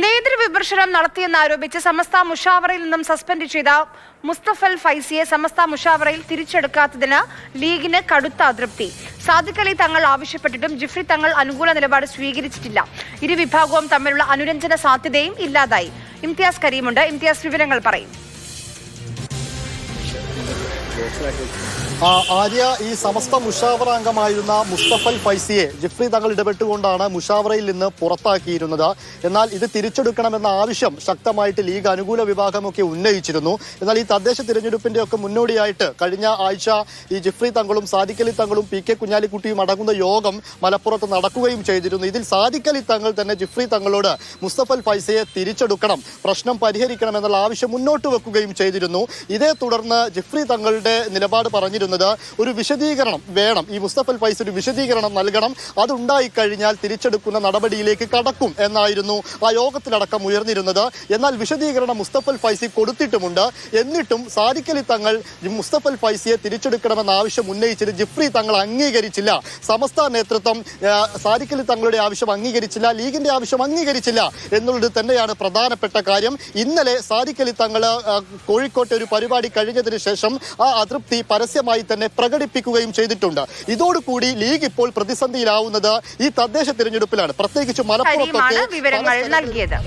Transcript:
നേതൃവിമർശനം നടത്തിയെന്നാരോപിച്ച് സമസ്ത മുഷാവറയിൽ നിന്നും സസ്പെൻഡ് ചെയ്ത മുസ്തഫൽ ഫൈസിയെ സമസ്ത മുഷാവറയിൽ തിരിച്ചെടുക്കാത്തതിന് ലീഗിന് കടുത്ത അതൃപ്തി. സാദിഖ് അലി തങ്ങൾ ആവശ്യപ്പെട്ടിട്ടും ജിഫ്രി തങ്ങൾ അനുകൂല നിലപാട് സ്വീകരിച്ചിട്ടില്ല. ഇരു വിഭാഗവും തമ്മിലുള്ള അനുരഞ്ജന സാധ്യതയും ഇല്ലാതായി. ഇംതിയാസ് കരീമുണ്ട്. ഇംതിയാസ് വിവരങ്ങൾ പറയും. ആര്യ ഈ സമസ്ത മുഷാവറ അംഗമായിരുന്ന മുസ്തഫൽ ഫൈസിയെ ജിഫ്രി തങ്ങൾ ഇടപെട്ടുകൊണ്ടാണ് മുഷാവറയിൽ നിന്ന് പുറത്താക്കിയിരുന്നത്. എന്നാൽ ഇത് തിരിച്ചെടുക്കണമെന്ന ആവശ്യം ശക്തമായിട്ട് ലീഗ് അനുകൂല വിഭാഗമൊക്കെ ഉന്നയിച്ചിരുന്നു. എന്നാൽ ഈ തദ്ദേശ തിരഞ്ഞെടുപ്പിന്റെ ഒക്കെ മുന്നോടിയായിട്ട് കഴിഞ്ഞ ആഴ്ച ഈ ജിഫ്രി തങ്ങളും സാദിഖലി തങ്ങളും പി കെ കുഞ്ഞാലിക്കുട്ടിയും അടങ്ങുന്ന യോഗം മലപ്പുറത്ത് നടക്കുകയും ചെയ്തിരുന്നു. ഇതിൽ സാദിഖലി തങ്ങൾ തന്നെ ജിഫ്രി തങ്ങളോട് മുസ്തഫൽ ഫൈസയെ തിരിച്ചെടുക്കണം പ്രശ്നം പരിഹരിക്കണം എന്നുള്ള ആവശ്യം മുന്നോട്ട് വെക്കുകയും ചെയ്തിരുന്നു. ഇതേ തുടർന്ന് ജിഫ്രി തങ്ങളുടെ നിലപാട് പറഞ്ഞിരുന്നത് ഒരു വിശദീകരണം വേണം. ഈ മുസ്തഫൽ ഫൈസ് ഒരു വിശദീകരണം നൽകണം. അതുണ്ടായി കഴിഞ്ഞാൽ തിരിച്ചെടുക്കുന്ന നടപടിയിലേക്ക് കടക്കും എന്നായിരുന്നു ആ യോഗത്തിലടക്കം ഉയർന്നിരുന്നത്. എന്നാൽ വിശദീകരണം മുസ്തഫൽ ഫൈസി കൊടുത്തിട്ടുമുണ്ട്. എന്നിട്ടും സാരിക്കലി തങ്ങൾ മുസ്തഫൽ ഫൈസിയെ തിരിച്ചെടുക്കണമെന്ന ആവശ്യം ഉന്നയിച്ചത് ജിഫ്രി തങ്ങൾ അംഗീകരിച്ചില്ല. സമസ്ത നേതൃത്വം സാരിക്കലി തങ്ങളുടെ ആവശ്യം അംഗീകരിച്ചില്ല ലീഗിന്റെ ആവശ്യം അംഗീകരിച്ചില്ല എന്നുള്ളത് തന്നെയാണ് പ്രധാനപ്പെട്ട കാര്യം. ഇന്നലെ സാരിക്കലി തങ്ങൾ കോഴിക്കോട്ടെ ഒരു പരിപാടി കഴിഞ്ഞതിന് ശേഷം ആ അതൃപ്തി പരസ്യമായി തന്നെ പ്രകടിപ്പിക്കുകയും ചെയ്തിട്ടുണ്ട്. ഇതോടുകൂടി ലീഗ് ഇപ്പോൾ പ്രതിസന്ധിയിലാവുന്നത് ഈ തദ്ദേശ തിരഞ്ഞെടുപ്പിലാണ്. പ്രത്യേകിച്ച് മലപ്പുറത്തൊക്കെ വിവരങ്ങൾ നൽകിയത്.